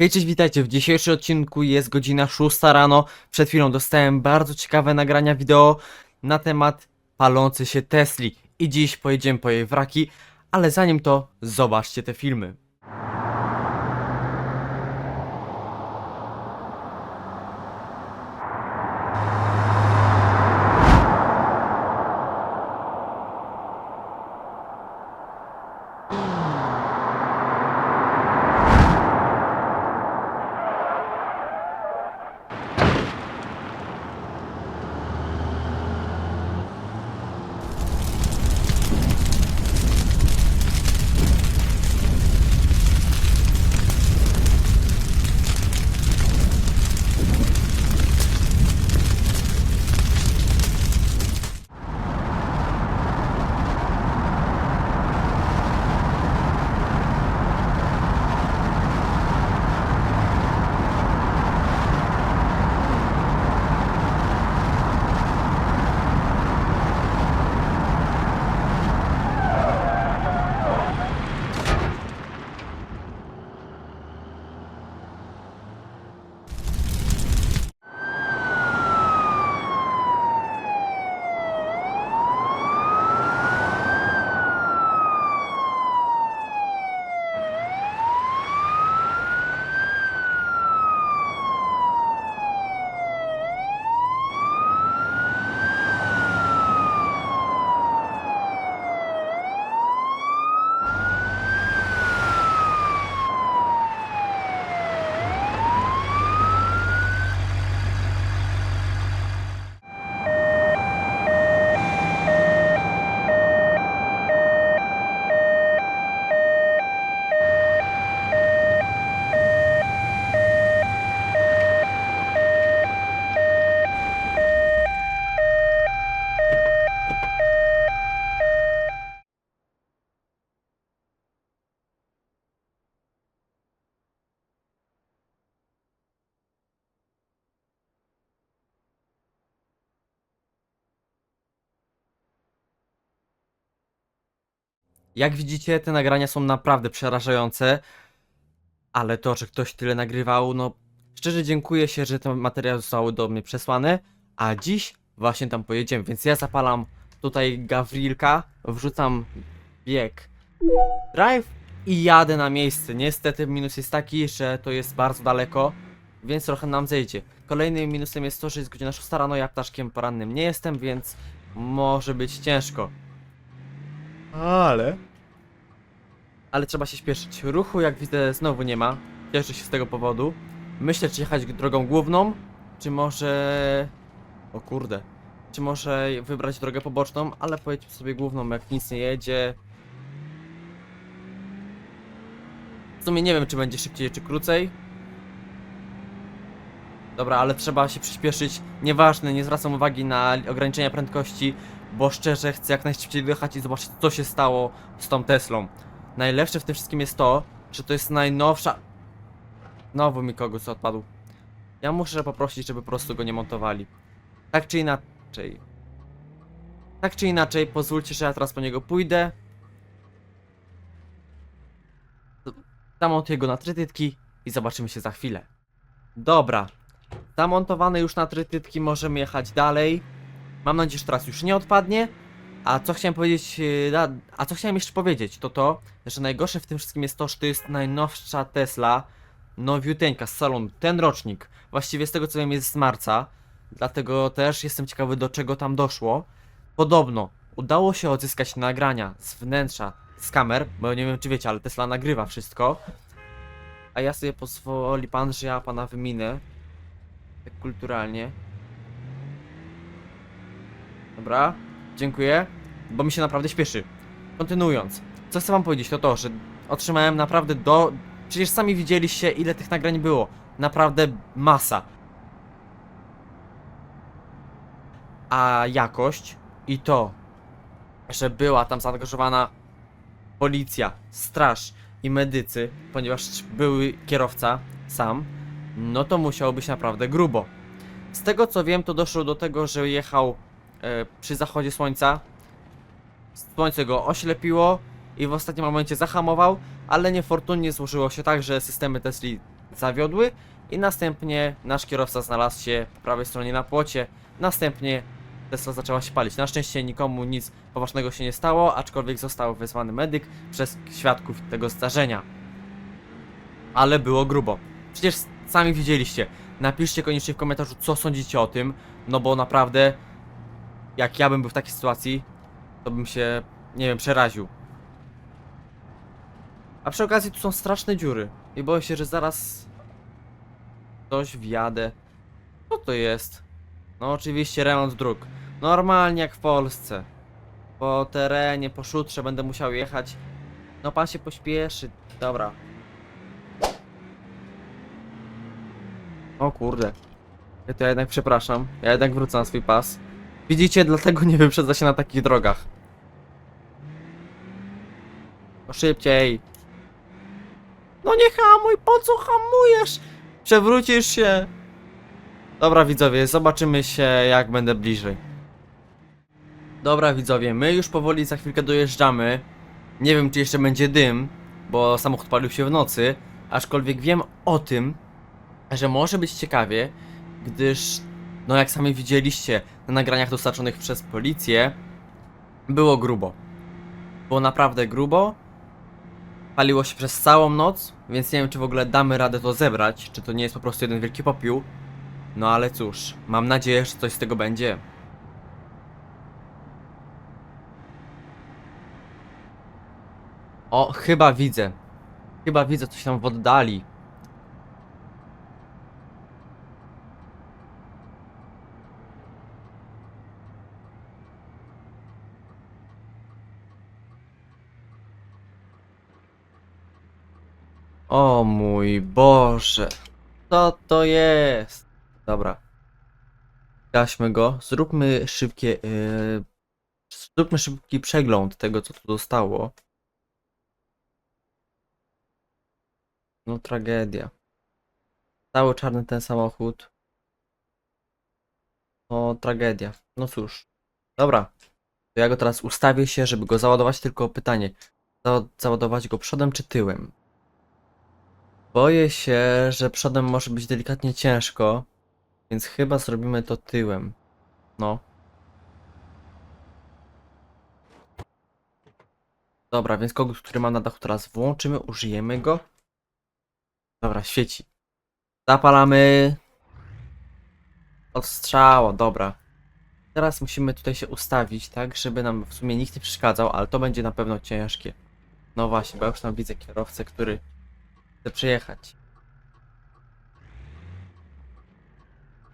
Hej, cześć, witajcie. W dzisiejszym odcinku jest godzina 6 rano. Przed chwilą dostałem bardzo ciekawe nagrania wideo na temat palącej się Tesli. I dziś pojedziemy po jej wraki, ale zanim to, zobaczcie te filmy. Jak widzicie, te nagrania są naprawdę przerażające, ale to, że ktoś tyle nagrywał, no szczerze dziękuję się, że te materiały zostały do mnie przesłane, a dziś właśnie tam pojedziemy, więc ja zapalam tutaj Gawrilka, wrzucam bieg drive i jadę na miejsce. Niestety minus jest taki, że to jest bardzo daleko, więc trochę nam zejdzie. Kolejnym minusem jest to, że jest godzina 6 rano, ja ptaszkiem porannym nie jestem, więc może być ciężko. Ale... Ale trzeba się śpieszyć. Ruchu, jak widzę, znowu nie ma. Cieszę się z tego powodu. Myślę, czy jechać drogą główną, czy może... O kurde. Czy może wybrać drogę poboczną, ale pojedźmy sobie główną, jak nic nie jedzie. W sumie nie wiem, czy będzie szybciej, czy krócej. Dobra, ale trzeba się przyspieszyć. Nieważne, nie zwracam uwagi na ograniczenia prędkości, bo szczerze chcę jak najszybciej dojechać i zobaczyć, co się stało z tą Teslą. Najlepsze w tym wszystkim jest to, że to jest najnowsza... Znowu mi kogoś odpadł. Ja muszę poprosić, żeby po prostu go nie montowali. Tak czy inaczej. Tak czy inaczej, pozwólcie, że ja teraz po niego pójdę. Zamontuję go na trytytki i zobaczymy się za chwilę. Dobra. Zamontowany już na trytytki, możemy jechać dalej. Mam nadzieję, że teraz już nie odpadnie. A co chciałem powiedzieć, da- a co chciałem jeszcze powiedzieć, to to, że najgorsze w tym wszystkim jest to, że to jest najnowsza Tesla, nowiuteńka z salonu, ten rocznik. Właściwie z tego co wiem jest z marca, dlatego też jestem ciekawy do czego tam doszło. Podobno udało się odzyskać nagrania z wnętrza, z kamer, bo nie wiem czy wiecie, ale Tesla nagrywa wszystko. A ja sobie pozwoli pan, że ja pana wyminę. Tak kulturalnie. Dobra, dziękuję, bo mi się naprawdę śpieszy. Kontynuując, co chcę wam powiedzieć, to to, że otrzymałem naprawdę do... Przecież sami widzieliście, ile tych nagrań było. Naprawdę masa. A jakość i to, że była tam zaangażowana policja, straż i medycy, ponieważ były kierowca sam, no to musiało być naprawdę grubo. Z tego co wiem, to doszło do tego, że jechał przy zachodzie słońca. Słońce go oślepiło i w ostatnim momencie zahamował, ale niefortunnie złożyło się tak, że systemy Tesli zawiodły i następnie nasz kierowca znalazł się po prawej stronie na płocie. Następnie Tesla zaczęła się palić. Na szczęście nikomu nic poważnego się nie stało, aczkolwiek został wezwany medyk przez świadków tego zdarzenia. Ale było grubo. Przecież sami widzieliście. Napiszcie koniecznie w komentarzu, co sądzicie o tym, no bo naprawdę, jak ja bym był w takiej sytuacji, to bym się, nie wiem, przeraził. A przy okazji tu są straszne dziury i boję się, że zaraz coś wjadę. Co to jest? No oczywiście remont dróg. Normalnie jak w Polsce. Po terenie, po szutrze będę musiał jechać. No pan się pośpieszy. Dobra. O kurde. Ja to ja jednak przepraszam. Ja jednak wrócę na swój pas. Widzicie, dlatego nie wyprzedza się na takich drogach. No szybciej. No nie hamuj, po co hamujesz? Przewrócisz się. Dobra widzowie, zobaczymy się jak będę bliżej. Dobra widzowie, my już powoli za chwilkę dojeżdżamy. Nie wiem czy jeszcze będzie dym, bo samochód palił się w nocy. Aczkolwiek wiem o tym, że może być ciekawie, gdyż, no jak sami widzieliście na nagraniach dostarczonych przez policję, było grubo. Było naprawdę grubo. Paliło się przez całą noc, więc nie wiem czy w ogóle damy radę to zebrać, czy to nie jest po prostu jeden wielki popiół. No ale cóż, mam nadzieję, że coś z tego będzie. O, chyba widzę. Chyba widzę coś tam w oddali. O mój Boże. Co to jest? Dobra. Gaśmy go. Zróbmy szybkie. Yy, zróbmy szybki przegląd tego, co tu zostało. No tragedia. Cały czarny ten samochód. No tragedia. No cóż. Dobra. To ja go teraz ustawię się, żeby go załadować. Tylko pytanie. Za załadować go przodem czy tyłem? Boję się, że przodem może być delikatnie ciężko, więc chyba zrobimy to tyłem. No. Dobra, więc kogut, który mam na dachu teraz włączymy, użyjemy go. Dobra, świeci. Zapalamy. Odstrzało, dobra. Teraz musimy tutaj się ustawić, tak, żeby nam w sumie nikt nie przeszkadzał, ale to będzie na pewno ciężkie. No właśnie, bo ja już tam widzę kierowcę, który chce przejechać.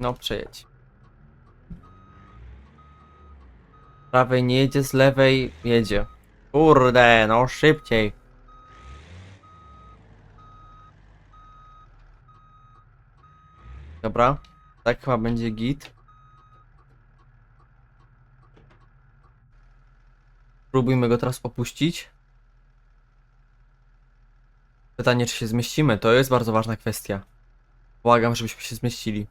No, przejedź. Prawej nie jedzie, z lewej jedzie. Kurde, no szybciej. Dobra, tak chyba będzie git. Spróbujmy go teraz opuścić. Pytanie, czy się zmieścimy, to jest bardzo ważna kwestia. Błagam, żebyśmy się zmieścili.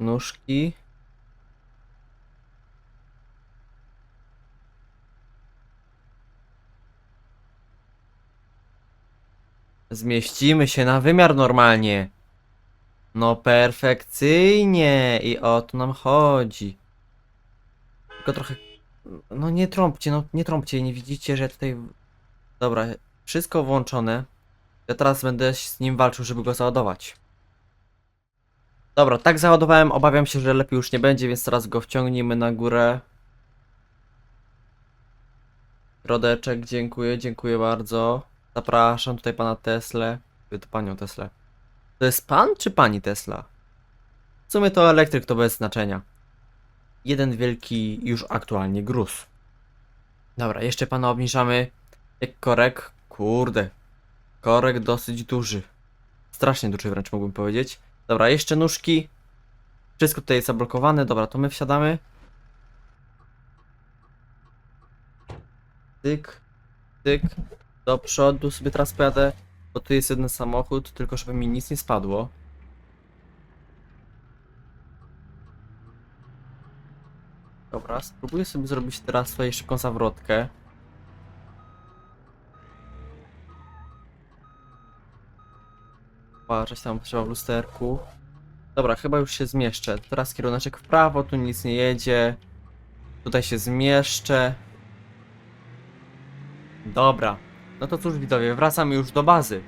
Nóżki. Zmieścimy się na wymiar normalnie. No perfekcyjnie i o to nam chodzi. Tylko trochę... No nie trąbcie, no nie trąbcie, nie widzicie, że tutaj... Dobra, wszystko włączone. Ja teraz będę z nim walczył, żeby go załadować. Dobra, tak załadowałem, obawiam się, że lepiej już nie będzie, więc teraz go wciągnijmy na górę. Rodeczek, dziękuję, dziękuję bardzo. Zapraszam tutaj pana Teslę. To panią Teslę. To jest pan czy pani Tesla? W sumie to elektryk to bez znaczenia. Jeden wielki już aktualnie gruz. Dobra, jeszcze pana obniżamy. Jak korek. Kurde. Korek dosyć duży. Strasznie duży wręcz mógłbym powiedzieć. Dobra, jeszcze nóżki. Wszystko tutaj jest zablokowane. Dobra, to my wsiadamy. Tyk. Tyk. Do przodu sobie teraz pojadę. Bo tu jest jeden samochód, tylko żeby mi nic nie spadło. Dobra, spróbuję sobie zrobić teraz tutaj szybką zawrotkę. Uważać tam trzeba w lusterku. Dobra, chyba już się zmieszczę. Teraz kieruneczek w prawo, tu nic nie jedzie. Tutaj się zmieszczę. Dobra. No to cóż widzowie, wracamy już do bazy.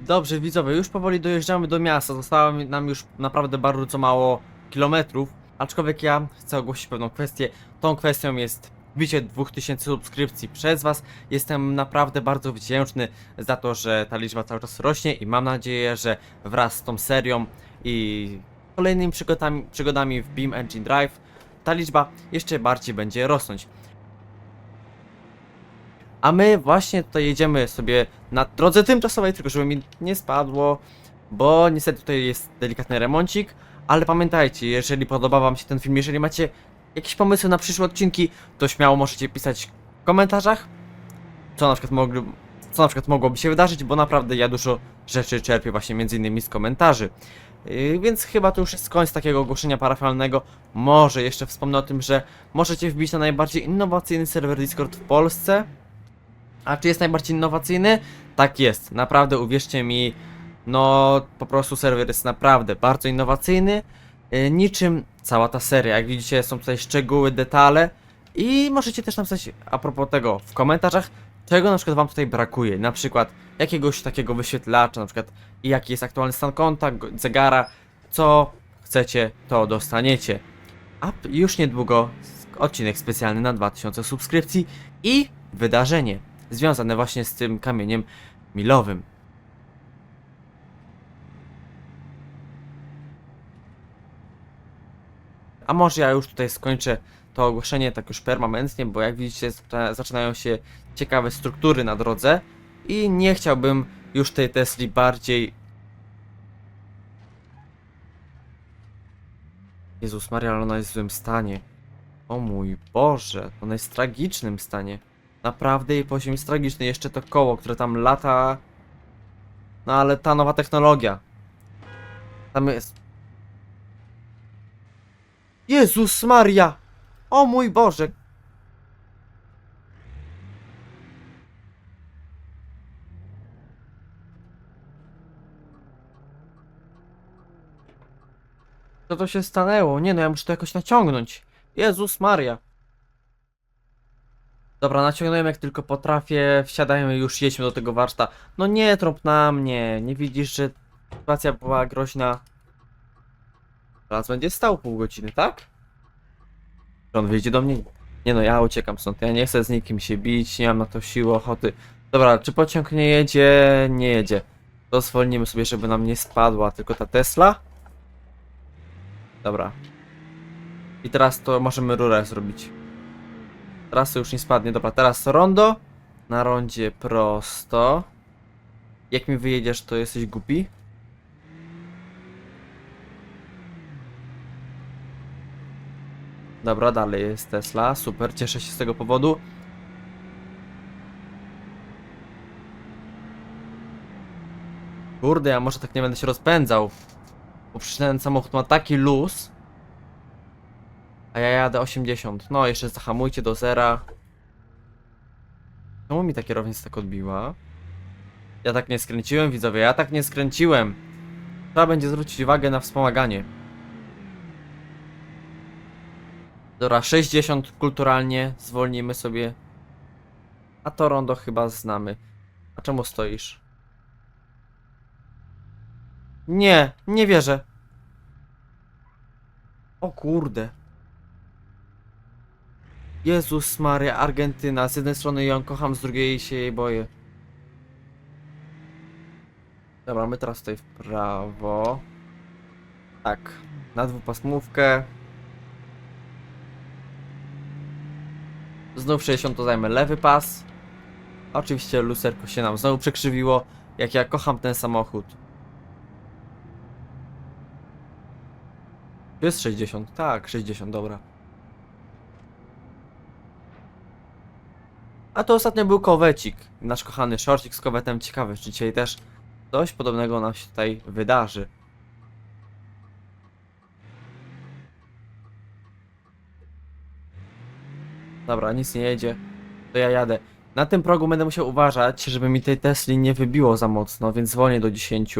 Dobrze, widzowie, już powoli dojeżdżamy do miasta. Zostało nam już naprawdę bardzo mało kilometrów. Aczkolwiek ja chcę ogłosić pewną kwestię. Tą kwestią jest wbicie 2000 subskrypcji przez Was. Jestem naprawdę bardzo wdzięczny za to, że ta liczba cały czas rośnie i mam nadzieję, że wraz z tą serią i kolejnymi przygodami, przygodami w Beam Engine Drive ta liczba jeszcze bardziej będzie rosnąć. A my właśnie tutaj jedziemy sobie na drodze tymczasowej, tylko żeby mi nie spadło, bo niestety tutaj jest delikatny remoncik, ale pamiętajcie, jeżeli podoba wam się ten film, jeżeli macie jakieś pomysły na przyszłe odcinki, to śmiało możecie pisać w komentarzach, co na przykład mogli, co na przykład mogłoby się wydarzyć, bo naprawdę ja dużo rzeczy czerpię właśnie między innymi z komentarzy. Yy, więc chyba to już jest koniec takiego ogłoszenia parafialnego. Może jeszcze wspomnę o tym, że możecie wbić na najbardziej innowacyjny serwer Discord w Polsce. A czy jest najbardziej innowacyjny? Tak jest, naprawdę uwierzcie mi, no po prostu serwer jest naprawdę bardzo innowacyjny, yy, niczym cała ta seria. Jak widzicie są tutaj szczegóły, detale i możecie też napisać a propos tego w komentarzach, czego na przykład wam tutaj brakuje, na przykład jakiegoś takiego wyświetlacza, na przykład jaki jest aktualny stan konta, zegara, co chcecie, to dostaniecie. A już niedługo odcinek specjalny na 2000 subskrypcji i wydarzenie związane właśnie z tym kamieniem milowym. A może ja już tutaj skończę to ogłoszenie tak już permanentnie, bo jak widzicie zaczyna- zaczynają się ciekawe struktury na drodze i nie chciałbym już tej Tesli bardziej... Jezus Maria, ale ona jest w złym stanie. O mój Boże, ona jest w tragicznym stanie. Naprawdę jej poziom jest tragiczny. Jeszcze to koło, które tam lata... No ale ta nowa technologia. Tam jest... Jezus Maria! O mój Boże! Co to się stanęło? Nie no, ja muszę to jakoś naciągnąć. Jezus Maria. Dobra, naciągnąłem jak tylko potrafię, wsiadajmy już, jedźmy do tego warsztatu. No nie trąb na mnie, nie widzisz, że sytuacja była groźna. Teraz będzie stał pół godziny, tak? Czy on wyjdzie do mnie? Nie no, ja uciekam stąd, ja nie chcę z nikim się bić, nie mam na to siły, ochoty. Dobra, czy pociąg nie jedzie? Nie jedzie. To zwolnimy sobie, żeby nam nie spadła tylko ta Tesla. Dobra. I teraz to możemy rurę zrobić. Teraz to już nie spadnie. Dobra, teraz rondo. Na rondzie prosto. Jak mi wyjedziesz, to jesteś głupi? Dobra, dalej jest Tesla. Super, cieszę się z tego powodu. Kurde, ja może tak nie będę się rozpędzał. Bo przecież ten samochód ma taki luz. A ja jadę 80. No, jeszcze zahamujcie do zera. Czemu mi ta kierownica tak odbiła? Ja tak nie skręciłem, widzowie, ja tak nie skręciłem. Trzeba będzie zwrócić uwagę na wspomaganie. Dobra, 60 kulturalnie, zwolnimy sobie. A to rondo chyba znamy. A czemu stoisz? Nie, nie wierzę. O kurde. Jezus Maria, Argentyna. Z jednej strony ją kocham, z drugiej się jej boję. Dobra, my teraz tutaj w prawo. Tak, na dwupasmówkę. Znów 60 to zajmę lewy pas. Oczywiście lusterko się nam znowu przekrzywiło. Jak ja kocham ten samochód. Jest 60, tak, 60, dobra. A to ostatnio był kowecik. Nasz kochany shortik z kowetem. Ciekawy, czy dzisiaj też coś podobnego nam się tutaj wydarzy. Dobra, nic nie jedzie. To ja jadę. Na tym progu będę musiał uważać, żeby mi tej Tesli nie wybiło za mocno, więc zwolnię do 10.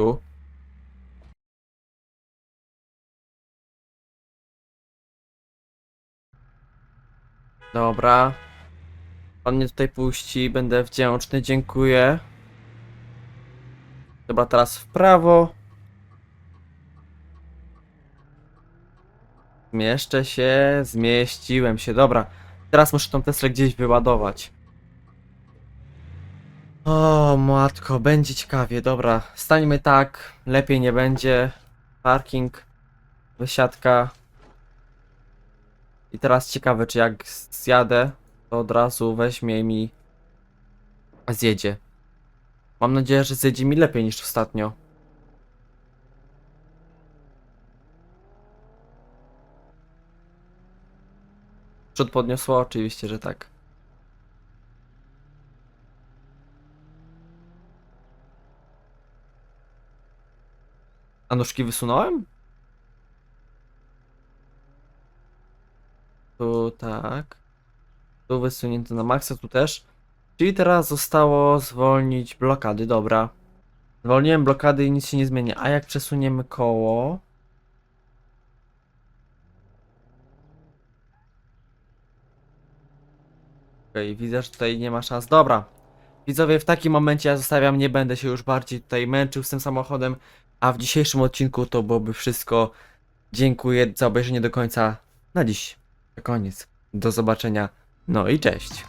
Dobra. Pan mnie tutaj puści, będę wdzięczny, dziękuję. Dobra, teraz w prawo. Zmieszczę się, zmieściłem się, dobra. Teraz muszę tą Teslę gdzieś wyładować. O, matko, będzie ciekawie, dobra. Stańmy tak, lepiej nie będzie. Parking, wysiadka. I teraz ciekawe, czy jak zjadę, to od razu weźmie mi zjedzie. Mam nadzieję, że zjedzie mi lepiej niż ostatnio. Przód podniosło? Oczywiście, że tak. A nóżki wysunąłem? Tu tak. Tu wysunięte na maksa, tu też. Czyli teraz zostało zwolnić blokady, dobra. Zwolniłem blokady i nic się nie zmienia. A jak przesuniemy koło? Okej, widzę, że tutaj nie ma szans. Dobra. Widzowie, w takim momencie ja zostawiam, nie będę się już bardziej tutaj męczył z tym samochodem. A w dzisiejszym odcinku to byłoby wszystko. Dziękuję za obejrzenie do końca. Na dziś. To koniec. Do zobaczenia. No i cześć.